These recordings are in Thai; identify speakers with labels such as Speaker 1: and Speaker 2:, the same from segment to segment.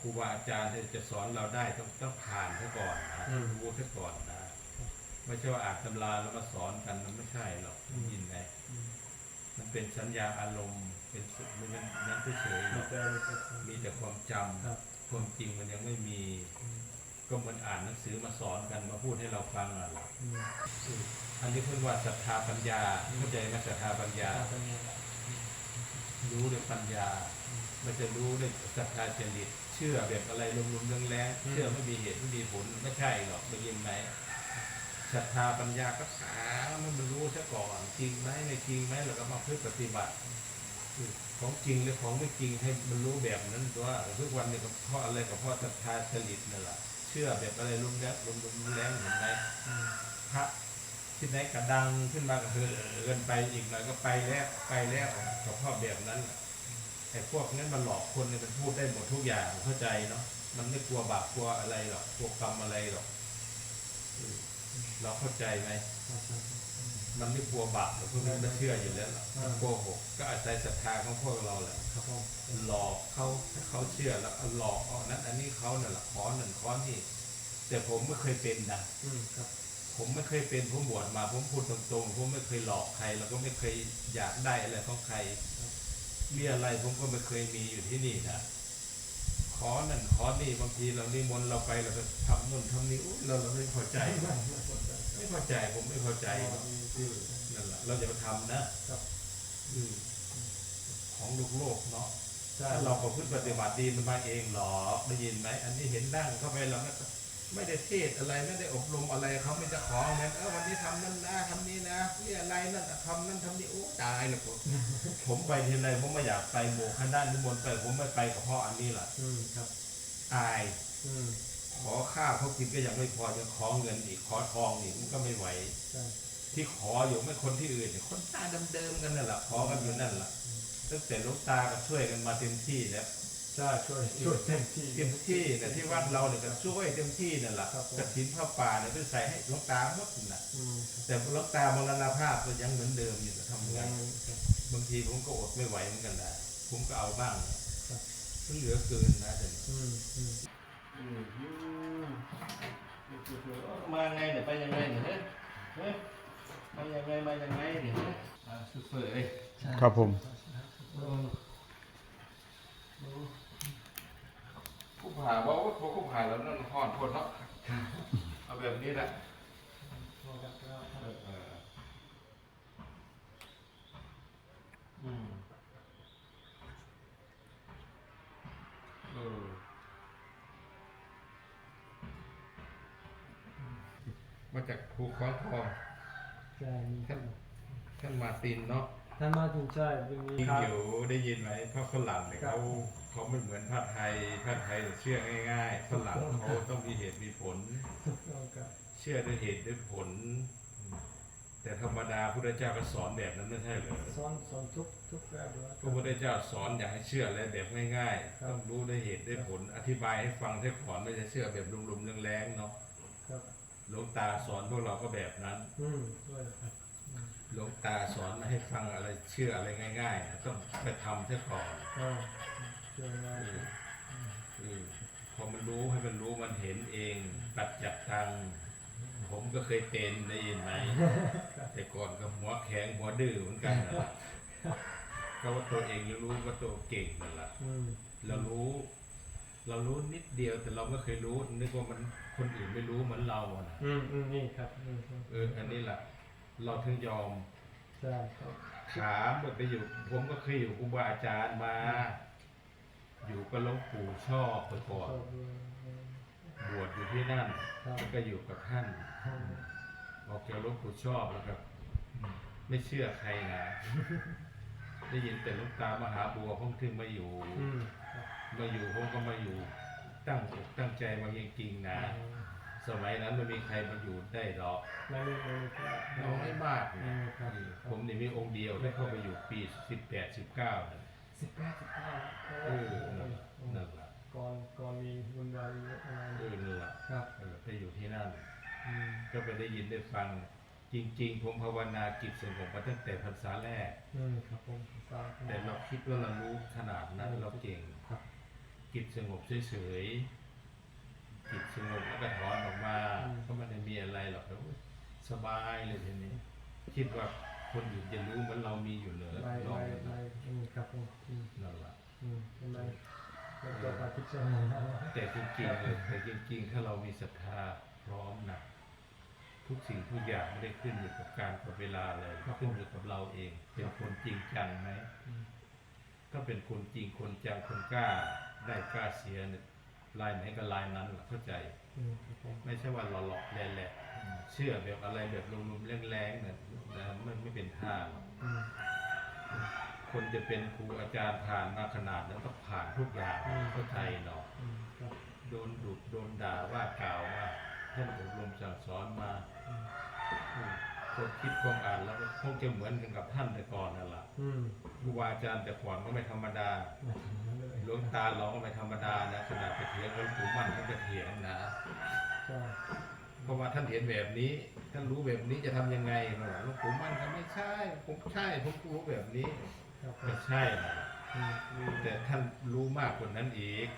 Speaker 1: ครูบาอาจารย์ที่จะสอนเราได้ต้องต้องผ่านซะก่อนนะ
Speaker 2: อืม
Speaker 1: รู้ซะก่อนนะไม่ใช่ว่าอ่านตำราแล้วมาสอนกันมันไม่ใช่หรอก
Speaker 2: อืม
Speaker 1: ยินไหม
Speaker 2: อืม
Speaker 1: มันเป็นสัญญาอารมณ์เป็นสุมันเป็นนั้นเฉยๆหร
Speaker 2: มี
Speaker 1: อก
Speaker 2: แต่มีแต่
Speaker 1: มีแต่ความจำ
Speaker 2: ครับ
Speaker 1: ความจริงมันยังไม่มี
Speaker 2: อืม
Speaker 1: ก็เหมันอ่านหนังสือมาสอนกันมาพูดให้เราฟังอะ
Speaker 2: อืม
Speaker 1: อันนี้เพิ่นว่าศรัทธาปัญญาเข้าใจไหมศรัทธาปัญญา
Speaker 2: ตาเป็นไง
Speaker 1: รู้ด้วยปัญญา
Speaker 2: อืม
Speaker 1: มันจะรู้ด้วยศรัทธาจริตเชื่อแบบอะไรลุมๆแรงๆ
Speaker 2: อืม
Speaker 1: เชื่อไม่มีเหตุไม่มีผลไม่ใช่หรอกได้ยินไหมศรัทธาปัญญาก็ถามมันมันรู้ซะก่อนจริงไหมไม่จริงไหมแล้วก็มาพึ่งปฏิบัติอืมของจริงหรือของไม่จริงให้มันรู้แบบนั้นตัวทุกวันนี้ก็เพราะอะไรก็เพราะศรัทธาจริตนั่นแหละเชื่อแบบอะไรลุมแรงลุมๆแรงเห็นไหม
Speaker 2: อืม
Speaker 1: พระที่ไหนกระดังขึ้นมาก็เฮือเกินไปอีกหน่อยก็ไปแล้วไปแล้วกับพ่อแบบนั้นน่ะ ไอ้พวกนั้นมันหลอกคนเนี่ยมันพูดได้หมดทุกอย่างเข้าใจเนาะมันไม่กลัวบาปกลัวอะไรหรอกกลัวกรรมอะไรหรอกอืมเราเข้าใจไหม
Speaker 2: ครับครับ
Speaker 1: มันไม่กลัวบาปหรอกพวกนี้มันเชื่ออยู่แล้วหรอก
Speaker 2: อ่า
Speaker 1: มันโกหกก็อาศัยศรัทธาของพวกเราแหละ
Speaker 2: ครับผม
Speaker 1: หลอกเขาให้เขาเชื่อแล้วก็หลอกเอานั้น อันนี้เขาเนี่ยแหละขอหนึ่งขอนี่แต่ผมไม่เคยเป็นนะ
Speaker 2: อืมครับ
Speaker 1: ผมไม่เคยเป็นผมบวชมา ผมพูดตรงๆผมไม่เคยหลอกใคร แล้วก็ไม่เคยอยากได้อะไรของใคร มีอะไรผมก็ไม่เคยมีอยู่ที่นี่นะขอนั่นขอนี่บางทีเรานิมนต์เราไปเราก็ทำนู่นทำนี่เราเราไม่พอใจ
Speaker 2: ไม่ไม่สนใจ
Speaker 1: ไม่พอใจผมไม่พอใจนั่นแหละเราอย่าไปทำนะครับอืของลูกโลกเนาะถ้าเราประพฤติปฏิบัติดีมันมาเองหรอได้ยินไหมอันนี้เห็นนั่งเข้าไปเราก็ ไม่ได้เทศอะไรไม่ได้อบรมอะไรเขาไม่จะขอเงินเออวันนี้ทำนั่นนะทำนี้นะนี่อะไรนั่นน่ะทำนั่นทำนี่โอ้ตายเลยผมผมไปทีไรผมไม่อยากไปโมคณะนิมนต์ไปผมไม่ไปกับพ่ออันนี้แหละ
Speaker 2: อืมครับ
Speaker 1: อาย
Speaker 2: อืม
Speaker 1: ขอข้าวเขากินก็ยังไม่พอจะขอเงินอีกขอทองอีกมันก็ไม่ไหว
Speaker 2: ใช่
Speaker 1: ที่ขออยู่ไม่คนที่อื่นเนี่ยคนตาเดิมๆกันนั่นแหละขอกันอยู่นั่นแหละตั้งแต่หลูกตาก็ช่วยกันมาเต็มที่แล้ว
Speaker 2: ใช่ช่วยช่วยเต็มที่
Speaker 1: เต็มที่เนี่ยที่วัดเราเนี่ยก็ช่วยเต็มที่นั่นแหละ
Speaker 2: ครับผม
Speaker 1: กระถินผ้าป่าเนี่ยเป็นใส่ให้หลวงตาหมดน่ะ
Speaker 2: อืม
Speaker 1: แต่หลวงตามรณภาพก็ยังเหมือนเดิมอยู่แต่ทำไง
Speaker 2: ยังครับ
Speaker 1: บางทีผมก็อดไม่ไหวเหมือนกันนะผมก็เอาบ้าง
Speaker 2: ครับ
Speaker 1: มันเหลือเกินนะแต่
Speaker 2: อืมอืม
Speaker 1: มาไงเนี่ยไปยังไงเนี่ยเฮ้ยเฮ้ยมายังไงมายังไงเนี่ยเฮ้ยอ่าเฟื่อย
Speaker 3: ครับผม
Speaker 1: ผู้ผ่าว่า ว่าผู้ผ่าแล้วนั่นห่อนทนเนาะเอาแบบนี้แหละเอออืมเออมาจากภูค้อนทอง
Speaker 2: ใช่มี
Speaker 1: ท่านท่านมาร์ตินเนาะ
Speaker 2: ท่านมาถึงใช่ยังมี
Speaker 1: ยิง
Speaker 2: ครับ
Speaker 1: อยู่ได้ยินไหมเพราะฝรั่งเนี่ย
Speaker 2: ครับ
Speaker 1: เขา เขาไม่เหมือนพระไทยพระไทยเชื่อง่ายๆฝรั่งเขาต้องมีเหตุมีผล
Speaker 2: ครับ
Speaker 1: เชื่อด้วยเหตุด้วยผล แต่ธรรมดาพุทธเจ้าก็สอนแบบนั้นไม่ใช่เหรอ
Speaker 2: สอนสอนทุกทุกแบบเลย
Speaker 1: พระพุทธเจ้าสอนอยากให้เชื่ออะไรแบบง่าย
Speaker 2: ครับ
Speaker 1: ๆต้องรู้ด้วยเหตุด้วยผล อธิบายให้ฟังให้ก่อนไม่ใช่เชื่อแบบลุมๆแรงๆเนาะ
Speaker 2: ครับ
Speaker 1: หลวงตาสอนพวกเราก็แบบนั้น
Speaker 2: อืมด้วยครับ
Speaker 1: หลวงตาสอนไม่ให้ฟังอะไรเชื่ออะไรง่าย ๆ ต้องไปทำซะก่อน
Speaker 2: อ่า เจอมา
Speaker 1: อืมอืมพอมันรู้ให้มันรู้มันเห็นเองปัจจับตังผมก็เคยเป็นได้ยินไหมแต่ก่อนก็หัวแข็งหัวดื้อเหมือนกันนะก็ว่าตัวเองรู้ว่าตัวเก่งนั่นแหละ
Speaker 2: อืม
Speaker 1: เรารู้ เรารู้นิดเดียวแต่เราไม่เคยรู้นึกว่ามันคนอื่นไม่รู้เหมือนเราอะนะ
Speaker 2: อืมอืมนี่ครับอืมอืม
Speaker 1: เอออันนี้แหละเราถึงยอม
Speaker 2: ใช่ครับ
Speaker 1: ถามแบบไปอยู่ ผมก็เคยอยู่ครูบาอาจารย์มาอยู่ กับหลวงปู่ชอบไปก่อน
Speaker 2: ชอบด้วยอืม
Speaker 1: บวชอยู่ที่นั่น
Speaker 2: ครับ
Speaker 1: แล้วก็อยู่กับท่าน
Speaker 2: อืม
Speaker 1: ออกจากหลวงปู่ชอบแล้วครับ ไม่เชื่อใครนะ ได้ยินแต่หลูกตามหาบัวผมถึงมาอยู่
Speaker 2: อืมครับ
Speaker 1: มาอยู่ผมก็มาอยู่ ตั้งอกตั้งใจมาจริงๆนะ สมัยนั้นไม่มีใครมาอยู่ได้หรอก
Speaker 2: ไม่ไม่ไม่ไม่
Speaker 1: น้อยมาก
Speaker 2: อื
Speaker 1: นะ
Speaker 2: มครับ
Speaker 1: ผมนี่มีองค์เดียวได้เข้าไปอยู่ปีสิบแปดสิบเก้านะ
Speaker 2: สิบแปดสิบเก้า
Speaker 1: เออนั่นแหละนั่นแหละ
Speaker 2: ก่อนก่อนมีบุญบารมีอะไร
Speaker 1: เออนั่นแหละ
Speaker 2: ครับ
Speaker 1: เออไปอยู่ที่นั่น
Speaker 2: อืม
Speaker 1: ก็ไปได้ยินได้ฟังจริง ๆ ผมภาวนาจิตสงบมาตั้งแต่พรรษาแรก
Speaker 2: อืมครับผมทราบ
Speaker 1: แต่เราคิดว่าเรารู้ขนาดนั้นเราเก่ง
Speaker 2: ครับ
Speaker 1: จิตสงบเฉยๆจิตสงบแล้วก็ถอนออกมาก็ไม่ได้มีอะไรหรอกแต่ว่าสบายเลยทีนี้ คิดว่า คนอื่นจะรู้เหมือนเรามีอยู่เหรอ
Speaker 2: ไล่
Speaker 1: ลอง
Speaker 2: ไล่
Speaker 1: ดู
Speaker 2: ไล่
Speaker 1: นะ
Speaker 2: อืมครับผมอืม
Speaker 1: นั่นแหละ
Speaker 2: อืมทำไมแล้วก็มาพิจารณา
Speaker 1: แต่จริงๆเลยแต่จริงๆ ถ้าเรามีศรัทธาพร้อมนะทุกสิ่งทุกอย่างไม่ได้ขึ้นอยู่กับการกับเวลาเลยขึ้นอยู่กับเราเอง เป็นคนจริงจังไหม
Speaker 2: อืม
Speaker 1: ถ้าเป็นคนจริงคนจังคนกล้าได้กล้าเสียเนี่ยลายไหนก็ลายนั้นล่ะเข้าใจ
Speaker 2: อืมครับผม
Speaker 1: ไม่ใช่ว่าหลอกๆแหละๆ เชื่อแบบอะไรแบบลุมๆแรงๆเนี่ยนะมันไม่เป็นท่าหรอก
Speaker 2: อืม
Speaker 1: คนจะเป็นครูอาจารย์ผ่านมาขนาดนั้นต้องผ่านทุกอย่าง
Speaker 2: อืม
Speaker 1: เข้าใจเนาะ
Speaker 2: อืมครับ
Speaker 1: โดนดุโดนด่าว่ากล่าวว่าท่านอบรมสั่งสอนมา
Speaker 2: อืม
Speaker 1: อืมคนคิดความอ่านแล้วก็คงจะเหมือนกันกับท่านแต่ก่อนนั่นแหละ
Speaker 2: อืม
Speaker 1: ครูบาอาจารย์แต่ก่อนก็ไม่ธรรมดา
Speaker 2: มาถึงนั้นเลย
Speaker 1: หลวงตาเราก็ไม่ธรรมดานะขนาดไปเถียงหลวงปู่มั่นก็จะเถียงนะ
Speaker 2: ใช่
Speaker 1: เพ ราะว่าท่านเห็นแบบนี้ ท่านรู้แบบนี้จะทำยังไงเขาบอกหลวงปู่มั่นก็ไม่ใช่ ผมใช่ผมรู้แบบนี้
Speaker 2: ครับผ
Speaker 1: ก็
Speaker 2: ม
Speaker 1: ใช่นะ
Speaker 2: อืมอืม
Speaker 1: แต่ท่านรู้มากกว่านั้นอีก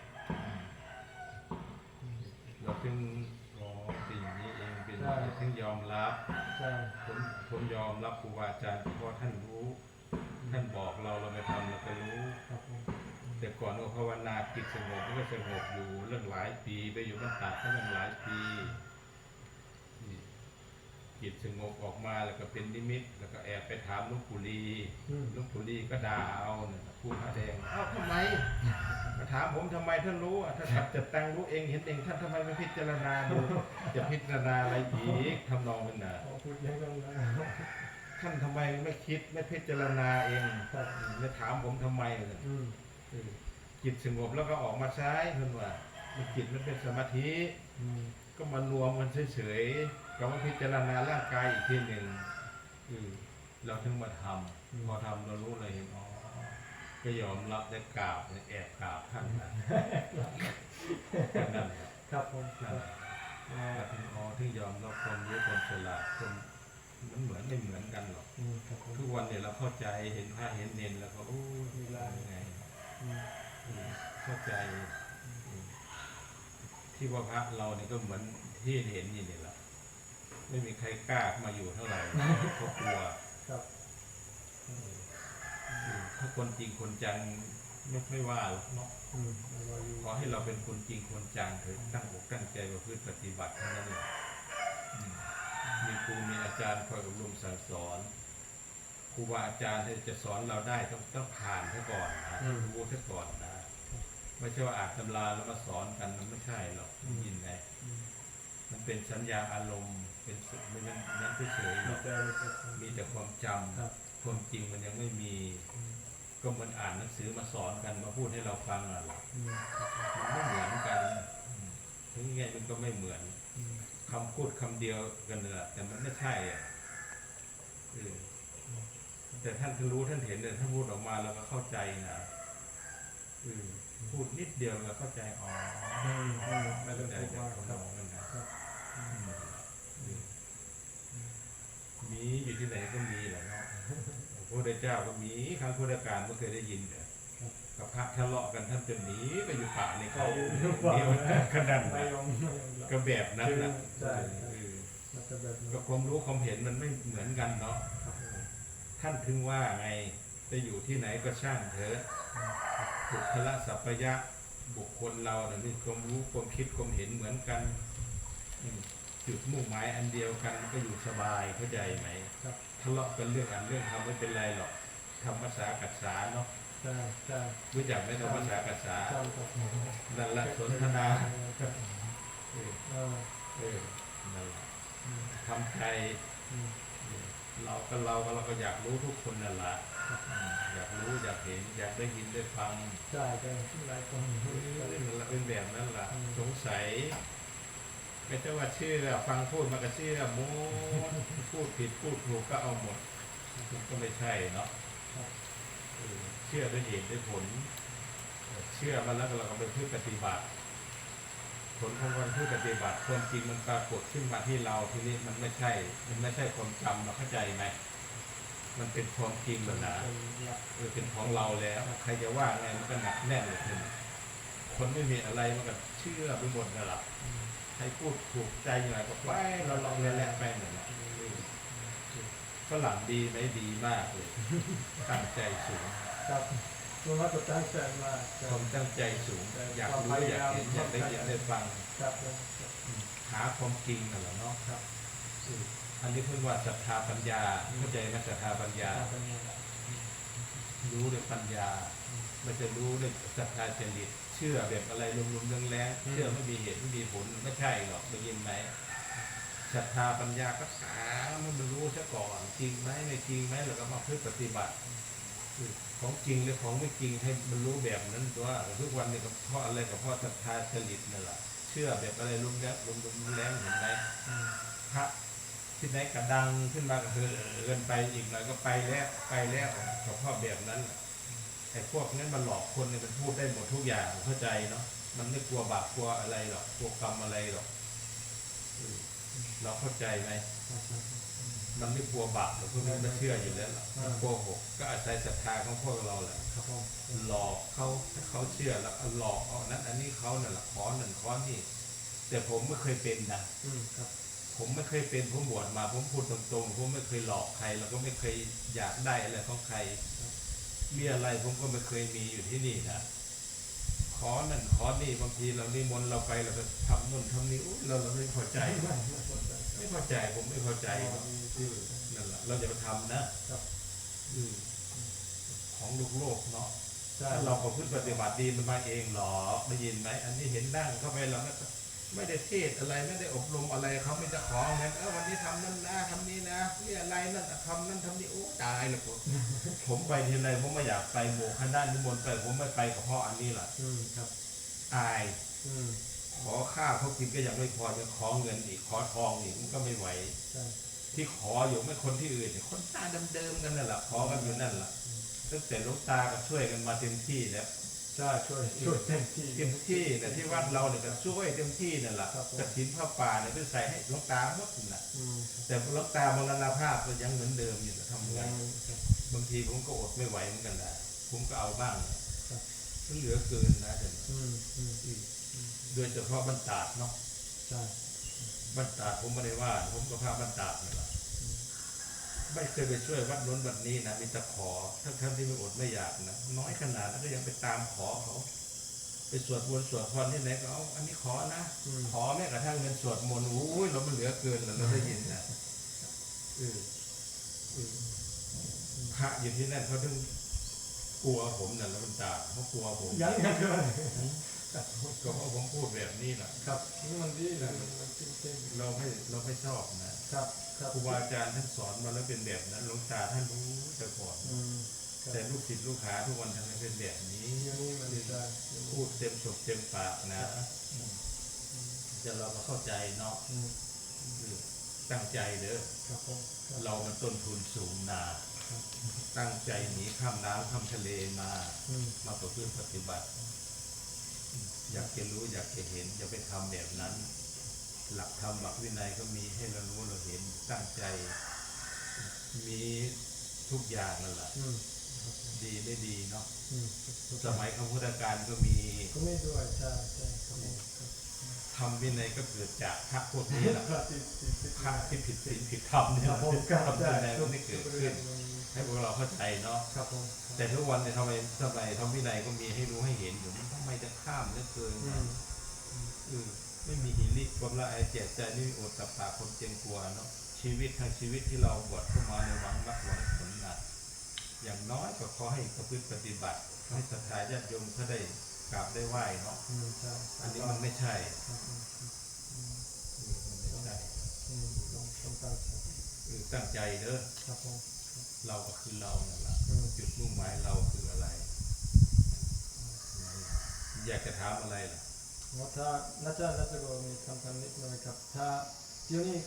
Speaker 1: เราถึงอ๋อเป็นอย่างนี้เองเป็นอย่างนี้ถึงยอมรับ
Speaker 2: ใช่
Speaker 1: ผมผมยอมรับครูบาอาจารย์เพราะว่าท่านรู้ ท่านบอกเราเราไปทำเราก็รู้
Speaker 2: ครับผม
Speaker 1: แต่ก่อนก็ภาวนาจิตสงบมันก็สงบอยู่เรื่องหลายปีไปอยู่บ้านตากก็เรื่องหลายปีนี่ จิตสงบออกมาแล้วก็เป็นนิมิต แล้วก็แอบไปถามหลุงปู่ลี
Speaker 2: อืม
Speaker 1: หลุงปู่ลีก็ด่าเอาเนี่ยพูดพระแดงเอ้าทำไมมาถามผมทำไมท่านรู้อะท่านจับจัดตังรู้เองเห็นเองท่านทำไมไม่พิจารณาดูจะพิจารณาอะไรอีกทำนองนั้นน่ะ
Speaker 2: ขอพูดยังต้องนะ
Speaker 1: ท่านทำไมไม่คิดไม่พิจารณาเอง
Speaker 2: ครับ
Speaker 1: ไม่ถามผมทำไมเนี่ย
Speaker 2: อืม
Speaker 1: เออจิตสงบแล้วก็ออกมาใช้เพื่อนว่ามันจิตมันเป็นสมาธิ
Speaker 2: อืม
Speaker 1: ก็มารวมกันเฉย ๆก็มาพิจารณาร่างกายอีกทีหนึ่งเออเราถึงมาทำพอทำเรารู้เลยเห็นอ๋อก็ยอมรับได้กราบเนี่ยแอบกราบท่านนะแค่นั้นแหละ
Speaker 2: ครับผม
Speaker 1: นั่นแหละ
Speaker 2: อ่า
Speaker 1: ก็ถึงอ๋อถึงยอมรับความรู้ความฉลาดความมันเหมือนไม่เหมือนกันหรอก
Speaker 2: อืมครับผม
Speaker 1: ทุกวันเนี่ยเราเข้าใจเห็นพระเห็นเนนแล้วก็โอ้ย
Speaker 2: มีลาย
Speaker 1: ยังไง
Speaker 2: อืม
Speaker 1: อืมเข้าใจอืมที่ว่าพระเราเนี่ยก็เหมือนที่เห็นนี่เนี่ยแหละ ไม่มีใครกล้ามาอยู่เท่าไหร่เขากลัว
Speaker 2: ครับ
Speaker 1: อืมถ้าคนจริงคนจังไม่ไม่ว่าหรอกเนาะ
Speaker 2: อืมแล้วก็อยู่
Speaker 1: ขอให้เราเป็นคนจริงคนจังเถอะตั้งอกตั้งใจประพฤติปฏิบัติเท่านั้นเองอืมมีครูมีอาจารย์คอยอบรมสั่งสอนครูบาอาจารย์ที่จะสอนเราได้ต้องต้องผ่านซะก่อนนะรู้ซะก่อนนะไม่ใช่ว่าอ่านตำราแล้วมาสอนกันมันไม่ใช่หรอกยินไง
Speaker 2: อืม
Speaker 1: มันเป็นสัญญาอารมณ์ เป็นสมันนั้นนั้นเฉยๆหร
Speaker 2: มี
Speaker 1: อก
Speaker 2: ใจมีใจ
Speaker 1: มีแต่ความจำ
Speaker 2: ครับ
Speaker 1: ความจริงมันยังไม่มี
Speaker 2: อืม
Speaker 1: ก็เหมันอ่านหนังสือมาสอนกันมาพูดให้เราฟังอะหรอก
Speaker 2: อืม
Speaker 1: มันไม่เหมือนกันอืมถึงยังไงมันก็ไม่เหมือน
Speaker 2: อืม
Speaker 1: คำพูดคำเดียวกันเลยอะแต่มันไม่ใช่อะเออแต่ท่านก็รู้ท่านเห็นเลยท่านพูดออกมาเราก็เข้าใจนะเออพูดนิดเดียวเราก็เข้าใจอ๋อ
Speaker 2: อืมอืมไม่
Speaker 1: ไม่
Speaker 2: ต้
Speaker 1: ต้
Speaker 2: อ
Speaker 1: องง
Speaker 2: พู
Speaker 1: ใจ
Speaker 2: ด
Speaker 1: จาก
Speaker 2: มาก
Speaker 1: คน
Speaker 2: ค
Speaker 1: ม
Speaker 2: รับ
Speaker 1: องนั่นนะ
Speaker 2: ครับ
Speaker 1: อื มมีอยู่ที่ไหนก็มีแหละเนาะพระพุทธเจ้าก็มีครั้งพุทธกาลไม่เคยได้ยินเด้อ
Speaker 2: ครับ
Speaker 1: กับพระทะเลาะกันท่านจะหนีไปอยู่ป่าในเขา
Speaker 2: ไปอยู่
Speaker 1: เดียว
Speaker 2: ป่า
Speaker 1: ขนาด
Speaker 2: ไม่
Speaker 1: นั้น
Speaker 2: ยอมไม่ยอมรับ
Speaker 1: ก็แบบนั้นนะ
Speaker 2: ใช่
Speaker 1: เออ
Speaker 2: มันจะแบบนั้น
Speaker 1: ก็ความรู้ความเห็นมันไม่เหมือนกันเนาะ
Speaker 2: ครับ
Speaker 1: ท่านถึงว่าไงจะอยู่ที่ไหนก็ช่างเถอะบุคละสัพพยะบุคคลเราเนี่ยมีความรู้ความคิดความเห็นเหมือนกันอืม จุดมุ่งหมายอันเดียวกันก็อยู่สบายเข้าใจไหม
Speaker 2: ครับ
Speaker 1: ทะเลาะกันเรื่องอันเรื่องทำไม่เป็นไรหรอกทำภาษากัดสาเนาะ
Speaker 2: ใช่ใช่
Speaker 1: รู้จักไหมทำภาษากัดสา
Speaker 2: จำกับผม
Speaker 1: นั่นละสนทนา
Speaker 2: ครับ
Speaker 1: เออ
Speaker 2: เออ
Speaker 1: เออนั่นละ
Speaker 2: อืม
Speaker 1: ทำใจ
Speaker 2: อืม
Speaker 1: เราก็เราก็เราก็อยากรู้ทุกคนนั่นละอืมอยากรู้อยากเห็นอยากได้ยินได้ฟัง
Speaker 2: ใช่ใช่หลายคน
Speaker 1: เออเป็นแบบนั้นล่ะ
Speaker 2: อืม
Speaker 1: สงสัย ไม่ใช่ว่าเชื่อฟังพูดมันก็เชื่อหมดพูดผิดพูดถูกก็เอาหมดก็ไม่ใช่เนาะเชื่อด้วยเหตุด้วยผล เชื่อมันแล้วเราก็ไปพึ่งปฏิบัติ ผลของการพึ่งปฏิบัติความจริงมันปรากฏขึ้นมาที่เราทีนี้มันไม่ใช่ มันไม่ใช่ความจำเราเข้าใจไหมมันเป็นความจริงแล้วนะ
Speaker 2: เป็น
Speaker 1: เออเป็นของเราแล้ว ใครจะว่าไงมันก็หนักแน่นเลยคคนไม่มีอะไรมันก็เชื่อไปหมดนั่นแหละ
Speaker 2: อืม
Speaker 1: ให้พูดถูกใจหน่อยก็ไปเราลองแหละๆไปเหมือนกันฝรั่งดีไหมดีมากเลยตั้งใจสูง
Speaker 2: ครับส่วนมากก็ตั้งใจมากค
Speaker 1: ความมตั้งใจสูง อยากรู้อยากเห็นอยากได้ยินได้ฟัง
Speaker 2: ครับผมครับ
Speaker 1: หาความจริงนั่นแหละเนาะ
Speaker 2: ครับ
Speaker 1: อืมอันนี้เพิ่งว่าศรัทธาปัญญาเข้าใจไหมศรัทธาปัญญา
Speaker 2: ครับเป็นไง
Speaker 1: รู้ด้วยปัญญาไม่จะรู้ด้วยศรัทธาจริตเชื่อแบบอะไรลุมๆแรงๆเชื่อไม่มีเหตุไม่มีผลไม่ใช่หรอกได้ยินไหมศรัทธาปัญญาก็ถามมันรู้ซะก่อนจริงไหมไม่จริงไหมแล้วก็มาพึ่งปฏิบัติอืมของจริงหรือของไม่จริงให้มันรู้แบบนั้นว่าทุกวันนี้ก็เพราะอะไรกับเพราะศรัทธาจริตนั่นแหละเชื่อแบบอะไรลุมแรงลุมๆแรงเห็นไหม
Speaker 2: อืม
Speaker 1: พระที่ไหนกระดังขึ้นมาก็เฮอเกินไปอีกหน่อยก็ไปแล้วไปแล้วกับพ่อแบบนั้นน่ะ ไอ้พวกนั้นมันหลอกคนเนี่ยมันพูดได้หมดทุกอย่างเข้าใจเนาะมันไม่กลัวบาปกลัวอะไรหรอกกลัวกรรมอะไรหรอกอืมเราเข้าใจไหม
Speaker 2: ครับครับ
Speaker 1: มันไม่กลัวบาปหรอกพวกนี้มันเชื่ออยู่แล้วล่ะมันโกหกก็อาศัยศรัทธาของพวกเราแหละ
Speaker 2: ครับผม
Speaker 1: หลอกเขาให้เขาเชื่อแล้วเอาหลอกเอานั้น อันนี้เขาเนี่ยแหละขอหนึ่งขอนี่แต่ผมไม่เคยเป็นนะ
Speaker 2: อืมครับ
Speaker 1: ผมไม่เคยเป็นผมบวชมาผมพูดตรงๆผมไม่เคยหลอกใคร แล้วก็ไม่เคยอยากได้อะไรของใคร มีอะไรผมก็ไม่เคยมีอยู่ที่นี่นะขอนั่นขอนี่บางทีเรานิมนต์เราไปเราก็ทำนู่นทำนี่อุ๊ยเราเราไม่พอใจ
Speaker 2: ไม่ไม่สนใจ
Speaker 1: ไม่พอใจผมไม่พอใจหรอกอืมนั่นแหละเราจะไปทำนะครับอืมของลูกโลกเนาะ
Speaker 2: ใช่
Speaker 1: ถ้าเราประพฤติปฏิบัติดีมันมาเองหรอกได้ยินไหมอันนี้เห็นนั่งเข้าไปเราไม่ ไม่ได้เทศอะไรไม่ได้อบรมอะไรเขาไม่จะขอเงินเออวันนี้ทำนั่นนะทำนี่นะนี่อะไรนั่นน่ะทำนั่นทำนี่โอ้ตายเลยผมผมไปทีไรผมไม่อยากไปโมคณะนิมนต์ไปผมไม่ไปกับพ่ออันนี้แหละ
Speaker 2: อืมครับ
Speaker 1: อาย
Speaker 2: อืม
Speaker 1: ขอข้าวเขากินก็ยังไม่พอจะขอเงินอีกขอทองอีกมันก็ไม่ไหว
Speaker 2: ใช่
Speaker 1: ที่ขออยู่ไม่คนที่อื่นเนี่ยคนตาเดิมๆกันนั่นแหละขอกันอยู่นั่นแหละตั้งแต่หลูกตาก็ช่วยกันมาเต็มที่แล้ว
Speaker 2: ใช่ช่วยช่วยเต็มที่
Speaker 1: เต็มที่เนี่ยที่วัดเราเนี่ยก็ช่วยเต็มที่นั่นแหละ
Speaker 2: ครับผม
Speaker 1: กระถินผ้าป่าเนี่ยไปใส่ให้หลวงตาหมดนั่นแหละ
Speaker 2: อืม
Speaker 1: แต่หลวงตามรณภาพก็ยังเหมือนเดิมอยู่นะทำไง
Speaker 2: ยังครับ
Speaker 1: บางทีผมก็อดไม่ไหวเหมือนกันนะผมก็เอาบ้าง
Speaker 2: ครับ
Speaker 1: มันเหลือเกินนะแต่
Speaker 2: อืมอืม
Speaker 1: โดยเฉพาะบรรดาดเนาะ
Speaker 2: ใช่
Speaker 1: บรรดาดผมไม่ได้ว่า ผมก็พาบรรดาดนี่แหละ
Speaker 2: อืม
Speaker 1: ไม่เคยไปช่วยวัดน้นวัดนี้นะมีแต่ขอทั้งทั้งๆที่ไม่อดไม่อยากนะน้อยขนาดนั้นก็ยังไปตามขอเขาไปสวดมนต์สวดพรที่ไหนก็เอาอันนี้ขอนะ
Speaker 2: อืม
Speaker 1: ขอแม้กระทั่งเงินสวดมนต์อุ้ยเรามันเหลือเกินแล้วเราได้ยินนะเออเออพระอยู่ที่นั่นเขาถึงกลัวผมนั่นแล้วมันตาเขากลัวผม
Speaker 2: ยังยังเลย
Speaker 1: ก็เพราะผมพูดแบบนี้แหละ
Speaker 2: ครับนี่มันดีนะมันมันจริง
Speaker 1: เราไม่เราไม่ชอบนะ
Speaker 2: ๆครับ ครับ
Speaker 1: ครูบาอาจารย์ท่านสอนมาแล้วเป็นแบบนั้นหลวงตาท่านรู้แต่ก่อน
Speaker 2: อืมครับ
Speaker 1: แต่ลูกศิษย์ลูกหาทุกวันทำไมเป็นแบบนี้
Speaker 2: อย่างนี้มันได้อย่างนี้
Speaker 1: พูดเต็มศพเต็มปากนะจะเราก็เข้าใจเนาะ
Speaker 2: อืม
Speaker 1: เออตั้งใจเด้อ
Speaker 2: ครับผมครับ
Speaker 1: เรามันต้นทุนสูงนา
Speaker 2: ครับ
Speaker 1: ตั้งใจหนีข้ามน้ำข้ามทะเลมา
Speaker 2: อืม
Speaker 1: มาประพฤติปฏิบัติ อยากจะรู้อยากจะเห็นอย่าไปทำแบบนั้น หลักธรรมหลักวินัยก็มีให้เรารู้เราเห็นตั้งใจ มีทุกอย่างนั่นแหละ
Speaker 2: อืม
Speaker 1: ดีไม่ดีเนาะ
Speaker 2: อืม
Speaker 1: สมัยคำพุทธการก็มี
Speaker 2: ก็ไม่ด้วยใช่ใช่ครับผมครับ
Speaker 1: ธรรมวินัยก็เกิดจากพระพวกนี้แหละ
Speaker 2: พระที่ที่ที่
Speaker 1: พระที่ผิดศีลผิดธรรมเนี่ย
Speaker 2: ครับผม
Speaker 1: ธร
Speaker 2: ครั
Speaker 1: ร
Speaker 2: บ
Speaker 1: ม
Speaker 2: ใช่
Speaker 1: วินัยก็ไม่เกิดขึ้น ให้พวกเราเข้าใจเนาะ
Speaker 2: ครับผม
Speaker 1: แต่ทุกวันเนี่ยทำไมทำไมธรรมวินัยก็มีให้รู้ให้เห็นอยู่มันทำไมจะข้ามเหลือเกิน
Speaker 2: อื
Speaker 1: นะ
Speaker 2: ม
Speaker 1: เออ ไม่มีหิริความละอายเจียดใจนี่มีอดตับปาคนเจงกลัวเนาะชีวิตทางชีวิตที่เราบวชเข้ามาในหวังรักหวังผลนะอย่างน้อยก็ขอให้ประพฤติปฏิบัติให้ศรัทธาญาติโยมเขาได้กราบได้ไหว้เนาะ
Speaker 2: อั
Speaker 1: นนี้มันไม่ใช่
Speaker 2: ตั้งใจ
Speaker 1: เด้อเราก็คือเรานั่นแหละจุดมุ่งหมายเราคืออะไร อยากจะถามอะไรล่ะ
Speaker 2: ว่าถ้าน่าจะน่าจะก็มีคำถามนิดหน่อยครับ ถ้าเดี๋ยวนี้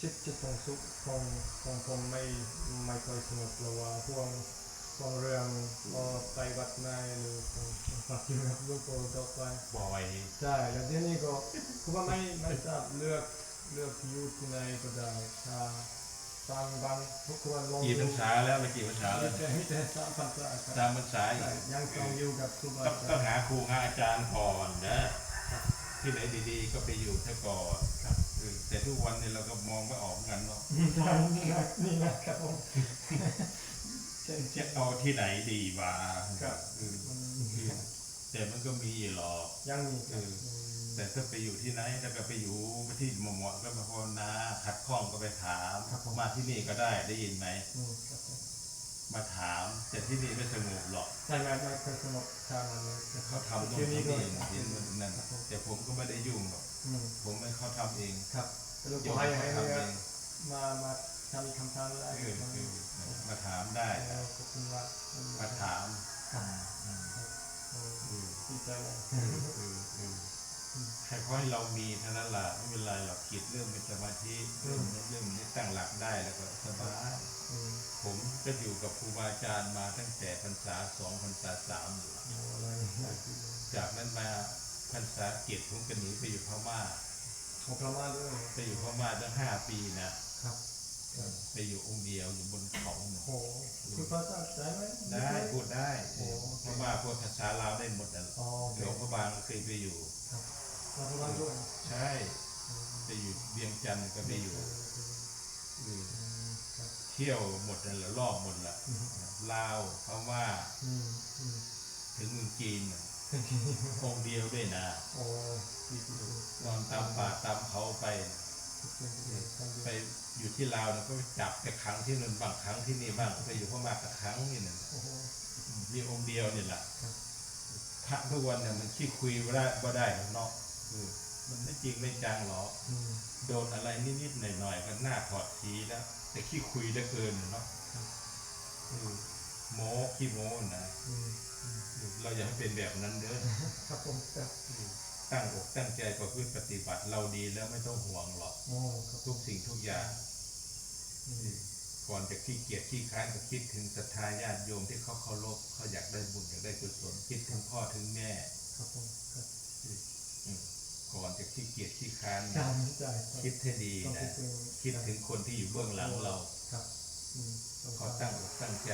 Speaker 2: จิตจิตของสุขของของผมไม่ไม่ค่อยสงบเพราะว่าห่วงห่วงเรื่องเอ่อไปวัดไหนหรือของของฝากที่แบบลูกโปรดอกไป
Speaker 1: บ่อย
Speaker 2: ใช่แล้วเดี๋ยวนี้ก็คือว่าไม่ไม่ทราบเลือกเลือกที่อยู่ที่ไหนก็ได้ถ้าบางบางทุกคนลง
Speaker 1: กี่พรรษาแล้วไปกี่พรรษา
Speaker 2: มี
Speaker 1: แล้ว
Speaker 2: แต่มีแต่สามพรรษาครับ
Speaker 1: ตามพรรษาอี
Speaker 2: ใช่
Speaker 1: ก
Speaker 2: ยังต้องอยู่กับครูบา
Speaker 1: ต้อง
Speaker 2: อา
Speaker 1: ต้อง
Speaker 2: จารย์
Speaker 1: หาครูหาอาจารย์ก่อนนะ ที่ไหนดีๆ ก็ไปอยู่ซะก่อน
Speaker 2: ครับ
Speaker 1: เออแต่ทุกวันนี้เราก็มองไม่ออกเหมือนกันเนาะ
Speaker 2: นี่นะนี่นะครับผมเช่น
Speaker 1: จะเอาที่ไหนดีวะ
Speaker 2: ครับ
Speaker 1: เออ
Speaker 2: มัน
Speaker 1: แต่มันก็มีอยู่หรอก
Speaker 2: ยังมีครับ
Speaker 1: แต่ถ้าไปอยู่ที่ไหนแล้วก็ไปอยู่ที่เหมาะๆก็มาภาวนาขัดข้องก็ไปถามมาที่นี่ก็ได้ได้ยินไหม
Speaker 2: อื มครับผม
Speaker 1: มาถาม แต่ที่นี่ไม่สงบหรอก
Speaker 2: ใช่ไหมไม่เคยสนุกทางนั้นเลย
Speaker 1: เขาทำโน่
Speaker 2: ที่
Speaker 1: น
Speaker 2: นี่
Speaker 1: ทำ
Speaker 2: ก็
Speaker 1: นี่เห็นมันนั่นแต่ผมก็ไม่ได้ยุ่งหรอก
Speaker 2: อืม
Speaker 1: ผมไม่เขาทำเอง
Speaker 2: ครับแล้ว
Speaker 1: โย
Speaker 2: ก็
Speaker 1: ม
Speaker 2: ให้
Speaker 1: เขา
Speaker 2: ให้
Speaker 1: ทำเอ
Speaker 2: เนี่ย
Speaker 1: ง
Speaker 2: มามาทำคำถามอะไร
Speaker 1: เออเออมาถามได้
Speaker 2: แล้วขอบคุณว่า
Speaker 1: มาถาม
Speaker 2: ครับ
Speaker 1: อืม
Speaker 2: อืม
Speaker 1: เออ
Speaker 2: ดีใจเลย
Speaker 1: เออเออเออแค่ขอให้เรามีเท่านั้นแหละไม่เป็นไรหรอกคิดเรื่องเป็นสมาธิเรื่องเรื่องนี้ตั้งหลักได้แล้วก็สบาย
Speaker 2: อืม
Speaker 1: ผมก็อยู่กับครูบาอาจารย์มาตั้งแต่พรรษาสองพรรษาสามอยู่
Speaker 2: โอ้อะไรน่าคิดเลย
Speaker 1: จากนั้นมาพรรษาเจ็ดผมก็หนีไปอยู่พม่า
Speaker 2: ขอบคุณมากด้วย
Speaker 1: ไปอยู่พม่าตั้งห้าปีนะครับไปอยู่องค์เดียวอยู่บนเขาเนี่ย
Speaker 2: โอ้โหคือภาษาใจไหม
Speaker 1: ได้พูดได้
Speaker 2: โอ้
Speaker 1: พม่าพูดภาษาลาวได้หมดนั่นแหละ
Speaker 2: อ๋อโอเค
Speaker 1: หลวงพระบางก็เคยไปอยู่
Speaker 2: ครับขอบคุณมากด้วย
Speaker 1: ใช่ไปอยู่เวียงจันทร์ก็ไปอยู่ ที่ยวหมดนั่นแหละรอบหมดละ
Speaker 2: อืม
Speaker 1: ลาวพม่า
Speaker 2: อืมอืม
Speaker 1: ถึงเมืองจีนน่ะองค์เดียวด้วยนะ
Speaker 2: โอ้ดีดีดี
Speaker 1: นอนตามป่าตามเขาไป ไปอยู่ที่ลาวนะก็จับไปขังที่นั่นบางครั้งที่นี่บ้างไปอยู่พม่ากับครั้งนี่นั่น
Speaker 2: โอ้โห
Speaker 1: มีองค์เดียวนี่แหละ
Speaker 2: ครับ
Speaker 1: พระทุกวันเนี่ยมันขี้คุยไม่ได้บ่ได้หรอกเนาะเออมันไม่จริงไม่จังหรอก
Speaker 2: อืม
Speaker 1: โดนอะไรนิดๆหน่อยๆก็หน้าถอดทีแล้ว แต่ขี้คุยได้เกินเนาะเออโม้ขี้โม้นะ
Speaker 2: อืมอืม
Speaker 1: เออเราอย่าให้เป็นแบบนั้นเด้อ
Speaker 2: ครับผมครับ
Speaker 1: เออตั้งอกตั้งใจประพฤติปฏิบัติเราดีแล้วไม่ต้องห่วงหรอก
Speaker 2: โอ้ครับ
Speaker 1: ทุกสิ่งทุกอย่าง
Speaker 2: อืม
Speaker 1: ก่อนจะขี้เกียจขี้ค้านก็คิดถึงศรัทธาญาติโยมที่เขาเคารพเขาอยากได้บุญอยากได้กุศลคิดถึงพ่อถึงแม่
Speaker 2: ครับผมครับ
Speaker 1: อืม ก่อนจะขี้เกียจขี้ค้าน
Speaker 2: ใช่
Speaker 1: นะ
Speaker 2: ใช่รับ
Speaker 1: คิดให้ดี
Speaker 2: ต้อง
Speaker 1: นะ
Speaker 2: ถึง
Speaker 1: คิดถึงคนที่อยู่เบื้องหลังเรา
Speaker 2: ครับอืมต้อง
Speaker 1: เขาตั้งอกตั้งใจ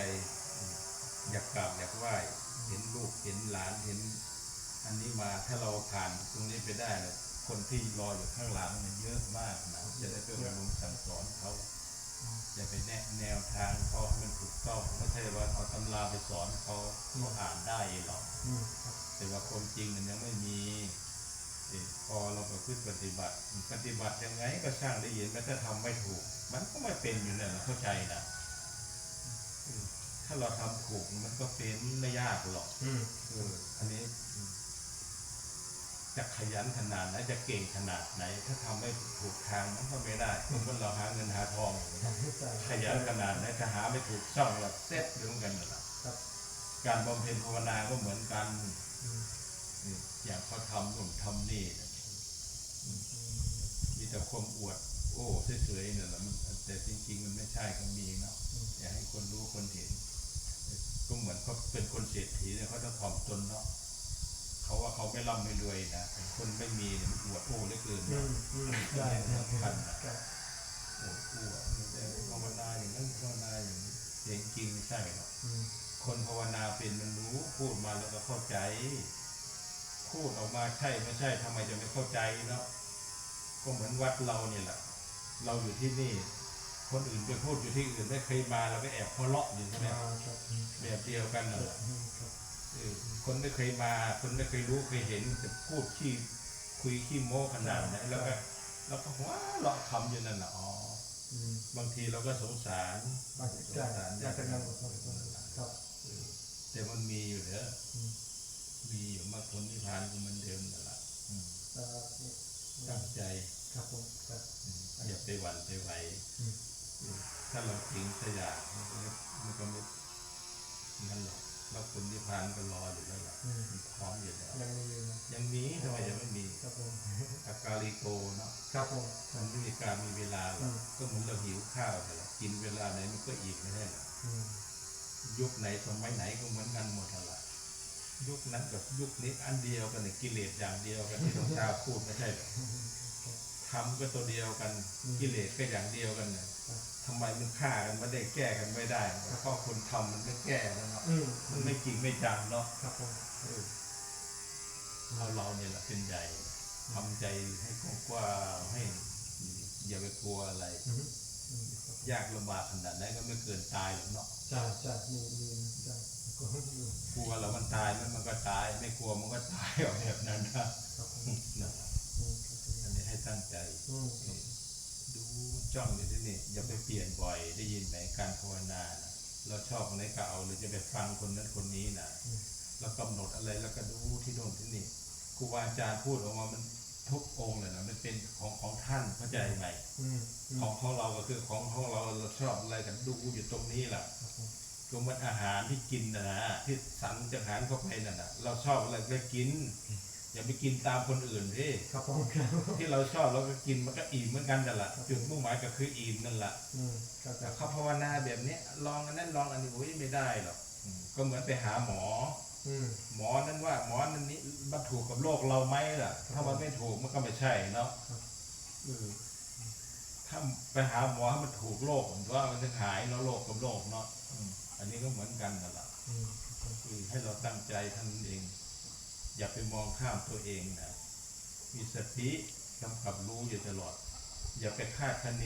Speaker 1: อืมอยากกราบอยากไหว้เห็นลูกเห็นหลานเห็น อันนี้มาถ้าเราผ่านตรงนี้ไปได้เนี่ยคนที่รออยู่ข้างหลังเนี่ยเยอะมากนะจะได้ไปอบรมสั่งสอนเขาจะไปแนะแนวทางเขาให้มันถูกต้องไม่ใช่ว่าเอาตำราไปสอนเขาเขาอ่านได้หรอก
Speaker 2: อืมครับ
Speaker 1: แต่ว่าความจริงมันยังไม่มีเอ่อพอเราประพ ฤติปฏิบัติ ปฏิบัติยังไงก็ช่างได้ยินแต่ถ้าทำไม่ถูก มันก็ไม่เป็นอยู่เนี่ยนะเข้าใจนะอืมถ้าเราทำถูกมันก็เป็นไม่ยากหรอก
Speaker 2: อืม
Speaker 1: เอออันนี้อืมจะขยันขนาดไหนจะเก่งขนาดไหน ถ้าทำไม่ถูกทางมันก็ไม่ได้เหมือนเราหาเงินหาทอง
Speaker 2: ใช่
Speaker 1: ขยันขนาดไหนถ้าหาไม่ถูกช่องเราเซ็ตเรื่องกันนั่นแหละ
Speaker 2: ครับ
Speaker 1: การบำเพ็ญภาวนาก็เหมือนกัน
Speaker 2: อืม
Speaker 1: นี่อย่างเขาทำนู่นทำนี่เนี่ย
Speaker 2: อืม
Speaker 1: มี แต่ความอวด โอ้สวยๆเนี่ยแหละมันแต่จริง ๆ มันไม่ใช่ก็มีเนาะ
Speaker 2: อืม
Speaker 1: อยากให้คนรู้คนเห็น ก็เหมือนเขาเป็นคนเศรษฐีเนี่ยเขาต้องถ่อมตนเนาะเขาว่าเขาไม่ร่ำไม่รวยนะแต่คนไม่มีเนี่ยมันอวดโอ้เหลือเกิน
Speaker 2: อื
Speaker 1: เนาะ
Speaker 2: มอืมใช่ครับ
Speaker 1: สำคัญนะ
Speaker 2: ครับ
Speaker 1: โอ้อวดแต่ภาวนาอย่างนั้นภาวนาอย่างนี้แต่จริงๆไม่ใช่หรอก
Speaker 2: อืม
Speaker 1: คนภาวนาเป็นมันรู้พูดมาแล้วก็เข้าใจ พูดออกมาใช่ไม่ใช่ทำไมจะไม่เข้าใจเนาะ ก็เหมือนวัดเราเนี่ยแหละ เราอยู่ที่นี่ คนอื่นไปพูดอยู่ที่อื่นไม่เคยมาเราก็แอบหัวเราะอยู่ใช่ไหม
Speaker 2: อ่าครับอืม
Speaker 1: แบบเดียวกันน่ะแหละ
Speaker 2: อืมครับ
Speaker 1: เออคนไม่เคยมา คนไม่เคยรู้เคยเห็นแต่พูดขี้คุยขี้โม้ขนาดไหนแล้วก็แล้วก็ว้าเราะคำอยู่นั่นแหละอ๋อ
Speaker 2: อืม
Speaker 1: บางทีเราก็สงสาร
Speaker 2: มาจากใช่มาจากนั้นครับ
Speaker 1: เออแต่มันมีอยู่เด้อ
Speaker 2: อืม
Speaker 1: มีอยู่มากคนที่ผ่านก็เหมันเดิมนั่นแหละอืม
Speaker 2: อ่านี่
Speaker 1: ตั้งใจ
Speaker 2: ครับผมครับ
Speaker 1: อืมอย่าไปหวั่นไปไหว
Speaker 2: อืม
Speaker 1: เออถ้าเราจริงสยามมันก็ไม่มันก็ไม่นั่นหรอกแล้วคนที่ผ่านก็รออยู่แล้วล่ะ
Speaker 2: อืม
Speaker 1: มันพร้อมอยู่แล้ว
Speaker 2: ยังมีอยู่นะ
Speaker 1: ยังมีทำไมยังไม่มี
Speaker 2: ครับผม
Speaker 1: อากาลิโกเนาะ
Speaker 2: ครับผมครั
Speaker 1: มั
Speaker 2: บ
Speaker 1: นไม่มีการมีเวลาหรอก
Speaker 2: อืม
Speaker 1: ก็เหมือนเราหิวข้าวแต่ละกินเวลาไหนมันก็อิ่มไม่ใช่เหรอ
Speaker 2: อืม
Speaker 1: ยุคไหนสมัยไหนก็เหมือนกันหมดอะละ ยุคนั้นกับยุคนี้อันเดียวกันเนี่ยกิเลสอย่างเดียวกันที่หลวงตาพูดไม่ใช่เหรอ ทำก็ตัวเดียวกัน
Speaker 2: อืม
Speaker 1: กิเลสก็อย่างเดียวกันน่ะ
Speaker 2: ครับ
Speaker 1: ทำไมมันฆ่ากันไม่ได้แก้กันไม่ได้เพราะคนทำมันไม่แก้แล้วเนาะ
Speaker 2: อืม
Speaker 1: มันไม่จริงไม่จังเนาะ
Speaker 2: ครับผม
Speaker 1: เออเราเราเนี่ยแหละเป็นใหญ่ทำใจให้กว้างๆให้อย่าไปกลัวอะไร
Speaker 2: อืมอืมครับ
Speaker 1: ยากลำบากขนาดไหนก็ไม่เกินตายหรอกเนาะ
Speaker 2: ใช่ใช่มีมีใช่ก็อยู่
Speaker 1: กลัวแล้วมันตายมันมันก็ตาย ไม่กลัวมันก็ตายเอาแบบนั้นนะ ให้ตั้งใจ
Speaker 2: อืม
Speaker 1: เออดูจ้องอยู่ที่นี่อย่าไปเปลี่ยนบ่อยได้ยินไหมการภาวนานะเราชอบอะไรก็เอาหรือจะไปฟังคนนั้นคนนี้นะ
Speaker 2: อืม
Speaker 1: แล้วกำหนดอะไรแล้วก็ดูที่โน่นที่นี่ครูบาอาจารย์พูดออกมามันทุกองค์เลยนะมันเป็นของของท่านเข้าใจไหม
Speaker 2: อืมอืม
Speaker 1: ของของเราก็คือของของเราเราชอบอะไรกันดูอยู่ตรงนี้แหละ
Speaker 2: ครับผม
Speaker 1: ก็เหมันอาหารที่กินนะนะที่สั่งจากอาหารเข้าไปน่ะนะเราชอบอะไรก็กิน อย่าไปกินตามคนอื่นที่
Speaker 2: ครับผมครับ
Speaker 1: ที่เราชอบเราก็กินมันก็อิ่มเหมือนกันนั่นแหละจุดมุ่งหมายก็คืออิ่มนั่นแหละ
Speaker 2: อืมครับค
Speaker 1: แต่
Speaker 2: รับ
Speaker 1: เขาภาวนาแบบเนี้ยลองอันนั้นลองอันนี้โอ้ยไม่ได้หรอกอืมก็เหมือนไปหาหมอ
Speaker 2: อืม
Speaker 1: หมอนั้นว่าหมอนั้นนี้มันถูกกับโรคเราไหมล่ะ ถ้ามันไม่ถูกมันก็ไม่ใช่เนาะ
Speaker 2: ครับ
Speaker 1: เออถ้าไปหาหมอให้มันถูกโรคผมว่ามันจะหายเนาะโรคกับโรคเนาะอืมอันนี้ก็เหมือนกันนั่นแหละ
Speaker 2: อืมครับผม
Speaker 1: คือให้เราตั้งใจท่านนเอง อย่าไปมองข้ามตัวเองนะ มีสติกำกับรู้อยู่ตลอด อย่าไปคาดคะเน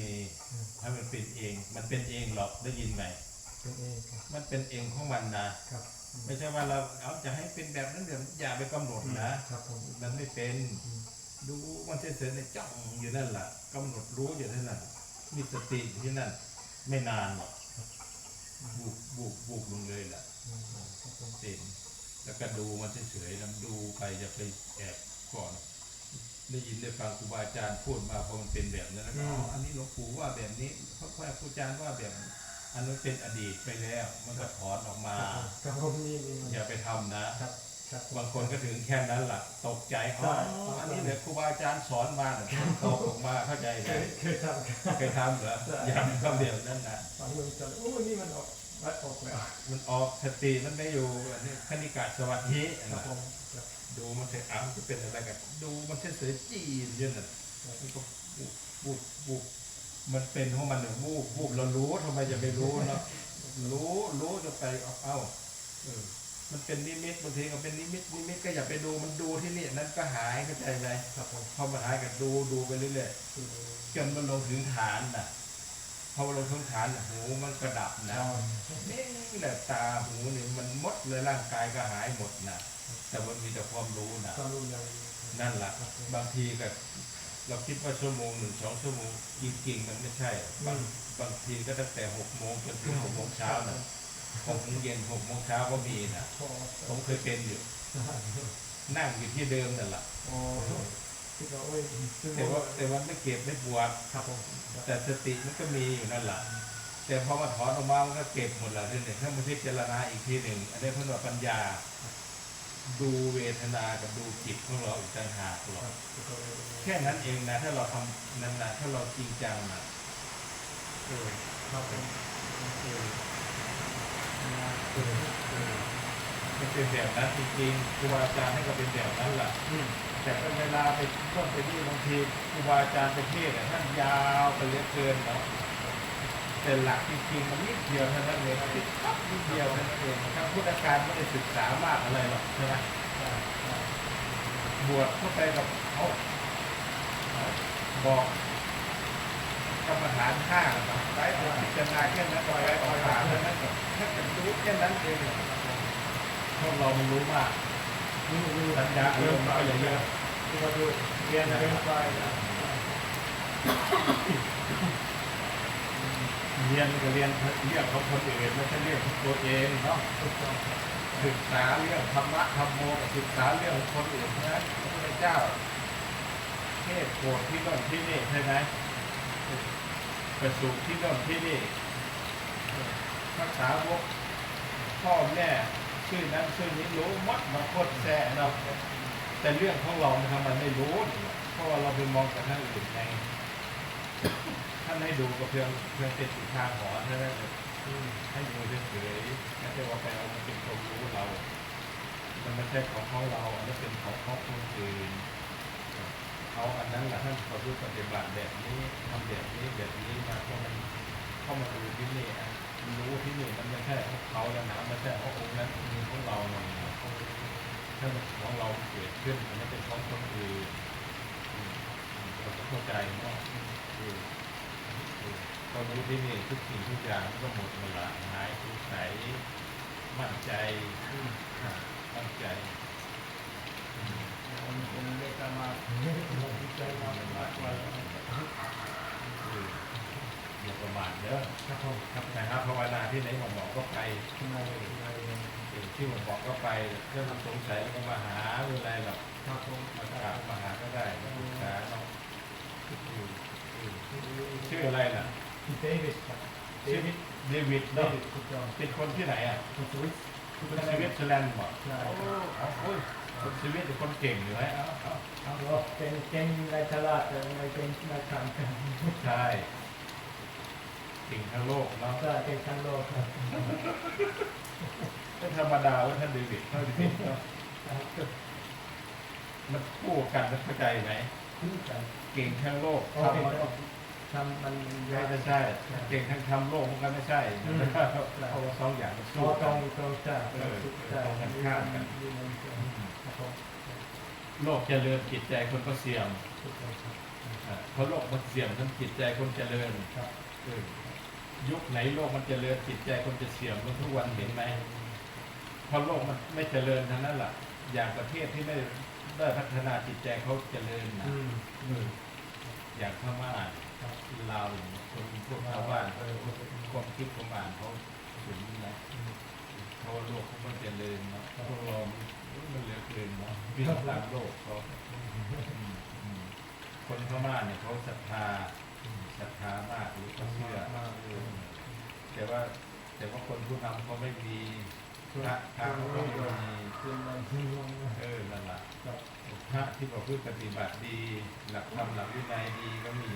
Speaker 2: อืม
Speaker 1: ให้มันเป็นเอง มันเป็นเองหรอกได้ยินไหม
Speaker 2: เป็นเองครับ
Speaker 1: มันเป็นเองของมันนะ
Speaker 2: ครับอืม
Speaker 1: ไม่ใช่ว่าเราเอาจะให้เป็นแบบนั้นแบบนี้อย่าไปกำหนดนะ
Speaker 2: ครับผม
Speaker 1: มันไม่เป็น
Speaker 2: อืม
Speaker 1: ดูมันเฉยๆในจ้องอยู่นั่นแหละกำหนดรู้อยู่นั่นแหละมีสติอยู่ที่นั่น ไม่นานหรอกบุกบุกบุกลงเลยแหละ
Speaker 2: อืมครับผม
Speaker 1: เป็น แล้วก็ดูมันเฉยๆแล้วดูไปจะไปแอบก่อน ได้ยินได้ฟังครูบาอาจารย์พูดมาพอมันเป็นแบบนั้นแล้วก็อ๋ออันนี้หลวงปู่ว่าแบบนี้พระครูอาจารย์ว่าแบบอันนั้นเป็นอดีตไปแล้ว มันก็ถอนออกมา
Speaker 2: ครับผมนี่นี่มัน
Speaker 1: อย่าไปทำนะ
Speaker 2: ครับครับ
Speaker 1: บางคนก็ถึงแค่นั้นแหละตกใจอ๋ออันนี้เดี๋ยวครูบาอาจารย์สอนมาเนี่ยตกออกมาเข้าใจ
Speaker 2: เค
Speaker 1: ไหม
Speaker 2: เคยทำ
Speaker 1: เคยทำเหรออย่าทำเดียวนั่นนะ
Speaker 2: ฟังมันทร์โอ้นี่มันออก วัดออกแล้ว
Speaker 1: มันออกสติมันไม่อยู่อันนี้คณิกาสวัสดี
Speaker 2: ครับผมครับ
Speaker 1: ดูมันเถอะอ้าวจะเป็นอะไรกันดูมันเฉยๆจีนเยอะน่ะมันก็บูบบูบบูบมันเป็นของมันเนี่ยบูบบูบเรารู้ทำไมจะไม่รู้เนาะรู้รู้จะไปเอาเอ้าเอมันเป็นนิมิตบางทีก็เป็นนิมิตนิมิตก็อย่าไปดูมันดูที่นี่นั้นก็หายเข้าใจไหม
Speaker 2: ครับผม
Speaker 1: พอมันหายก็ดูดูไปเรื่อยๆจนมันลงถึงฐานน่ะ พอมันลงถึงฐานน่ะหูมันกระดับนะนี่แหละตาหูนี่มันหมดเลยร่างกายก็หายหมดนะแต่มันมีแต่ความรู้นะ
Speaker 2: ความรู้อย่าง
Speaker 1: นั่นแหละบางทีก็เราคิดว่าชั่วโมงหนึ่งสองชั่วโมงจริงๆมันไม่ใช่ บางบางทีก็ตั้งแต่หกโมงจนถึงหกโมงเช้านะหกโมงเย็นหกโมงเช้าก็มีนะ
Speaker 2: พอ
Speaker 1: ผมเคยเป็นอยู่ นั่งอยู่ที่เดิมนั่นแหละ
Speaker 2: อ๋อที่เราโอ้ยซึ่ง
Speaker 1: แต่ว่าแต่ว่าไม่เก็บไม่ปวด
Speaker 2: ครับผม
Speaker 1: แต่สติมันก็มีอยู่นั่นแหละแต่พอมาถอนออกมามันก็เก็บหมดแล้วทีนี้ถ้ามาพิจารณาอีกทีหนึ่งอันนี้เพื่อนว่าปัญญา ดูเวทนากับดูจิตของเราอีกต่างหากหร
Speaker 2: ค
Speaker 1: อ
Speaker 2: รั
Speaker 1: ก
Speaker 2: บที่เรา
Speaker 1: แค่นั้นเองนะถ้าเราทำนั่นนะถ้าเราจริงจังนะเออ
Speaker 2: ครับผม
Speaker 1: เออเออเออมันเป็นแบบนั้นจริงๆครูบาอาจารย์ให้ก็เป็นแบบนั้นแหละ
Speaker 2: อืม
Speaker 1: แต่เวลาไปต้นไปนี่บางทีครูบาอาจารย์ไปเทศน์เนี่ยท่านยาวไปเหลือเกินเนาะแต่หลักจริงๆมันนิดเดียวเท่านั้นเองนิดปั๊บนิดเดียวเท่านั้นเองทางพุทธการไม่ได้ศึกษามากอะไรหรอกใช่ไหมบวชเข้าไปกับเขาบอกกรรมฐานห้าไปพิจารณาแค่นั้นก็ไปออกฐานแค่นั้นก็แค่จะรู้แค่นั้นเองพวกเรามันรู้มาก สัญญาเรื่องก็อย่างเยอะ
Speaker 2: ที่เราดูเรียนเรียนไป
Speaker 1: เรียนก็เรียนเรื่องของคนอื่นไม่ใช่เรื่องของตัวเองเนาะศึกษาเรื่องธรรมะธรรมโมศึกษาเรื่องคนอื่นเพราะพระพุทธเจ้าเทศโปรดที่โน่นที่นี่ใช่ไหมประสูติที่โน่นที่นี่ภาษาวกพ่อแม่ ชื่อนั้นชื่อนี้รู้มัดมาโคตรแซ่เนาะแต่เรื่องของเราเนี่ยทำไมไม่รู้ เพราะว่าเราไปมองกับท่านอื่นไงท่านให้ดูก็เพียงเพียงเป็นสิทางหอเท่านั้นเอง
Speaker 2: อืม
Speaker 1: ให้ดูเฉยๆไม่ใช่ว่าไปเอามาเป็นความรู้เรา มันไม่ใช่ของของเราอันนี้เป็นของของคนอื่นเขาอันนั้นแหละท่านเขาดูปฏิบัติแบบนี้ทำแบบนี้แบบนี้มาเพราะมันเข้ามาดูที่นี่อะ รู้ที่นี่มันไม่ใช่ของเขาแล้วนะไม่ใช่ขององค์นั้นองค์ของเราหน่อยนถ้ามันของเราเกิดขึ้นมันไม่เป็นของคนอื่นเราต้องเข้าใจเนาะอืมอืมก็รู้ที่นี่ทุกสิ่งทุกอย่างก็หมดหมดละหายสงสัยมั่นใจมั่นใจอืม
Speaker 3: ผมผมได้กลับมา
Speaker 2: ใจมากมากว่า
Speaker 1: อย่า ประมาทเด้อ
Speaker 2: ครับผม
Speaker 1: ครับนะครับภาวนาที่ไหนหมอบอกก็ไป
Speaker 2: ทำไมทำไม
Speaker 1: ที่หมอบอกก็ไปเรื่องสงสัยก็มาหาเรื่องอะไรหรอก
Speaker 2: ครับผม
Speaker 1: มาถามมาหาก็ได้มาปรึกษาเนาะอืมอืมชื่ออะไรน่ะ
Speaker 2: เดวิดครับเด
Speaker 1: ชื่อ
Speaker 2: วิด
Speaker 1: เดวิด
Speaker 2: เด
Speaker 1: เนาะ
Speaker 2: วิดคุณจอม
Speaker 1: เป็นคนที่ไหนอะ
Speaker 2: คุณสวิต
Speaker 1: คนสวิตเซอร์แลนด์บอก
Speaker 2: ใช่
Speaker 1: โอ้โหคนสวิตเป็นคนเก่งอยู่ไหมเอ้าเอ้า
Speaker 2: ครับผมเป็นเก่งในตลาดแต่ไม่เก่งในการแข่ง
Speaker 1: ใช่ เก่งทั้งโลกเนาะ
Speaker 2: ใช่เก่งทั้งโลกครับ
Speaker 1: ไม่ธรรมดาว่าท่านเดวิดเท่าที่เห็นเนาะมันคู่กันนะเข้าใจไหม
Speaker 2: ขึ้นกัน
Speaker 1: เก่งทั้งโลก
Speaker 2: โอเคทำมันเย
Speaker 1: ไม่
Speaker 2: อะ
Speaker 1: ใช่ เก่งทั้งทำโลกมันก็ไม่ใช่
Speaker 2: อืม
Speaker 1: เพราะว่าสองอย่างมัน
Speaker 2: ตร
Speaker 1: สู้
Speaker 2: งต
Speaker 1: กั
Speaker 2: ร
Speaker 1: น
Speaker 2: งตรงใช่ใช่ครับผม
Speaker 1: โลกเจริญจิตใจคนก็เสื่อมอ่าเพราะโลกมันเสื่อมทั้งจิตใจคนเจริญ
Speaker 2: ครับ
Speaker 1: เออ ยุคไหนโลกมันเจริญจิตใจคนจะเสื่อมมันทุกวันเห็นไหมเพราะโลกมันไม่เจริญทั้งนั้นแหละอย่างประเทศที่ไม่ได้พัฒนาจิตใจเขาเจริญนะ
Speaker 2: อืม
Speaker 1: เอออย่างพม่า
Speaker 2: ครับ
Speaker 1: ลาวอย่างคนพวกชาวบ้านเออความคิดความอ่านเขาถึงนะเพราะว่าโลกเขาไม่เจริญเนาะพวกเรามันมันเหลือเกินเนาะวิ่งตามโลกเขาอืมอืมคนพม่าเนี่ยเขาศรัทธา ศรัทธามากหรือเขาเชื่อ
Speaker 2: มาก
Speaker 1: เออแต่ว่าแต่ว่าคนผู้นำเขาไม่มีพระพระเขาก็ไม่มี
Speaker 2: คือมันที่ลง
Speaker 1: เออนั่นแหละ
Speaker 2: ครับ
Speaker 1: พระที่ประพฤติปฏิบัติดี หลักธรรมหลักวินัยดีก็มี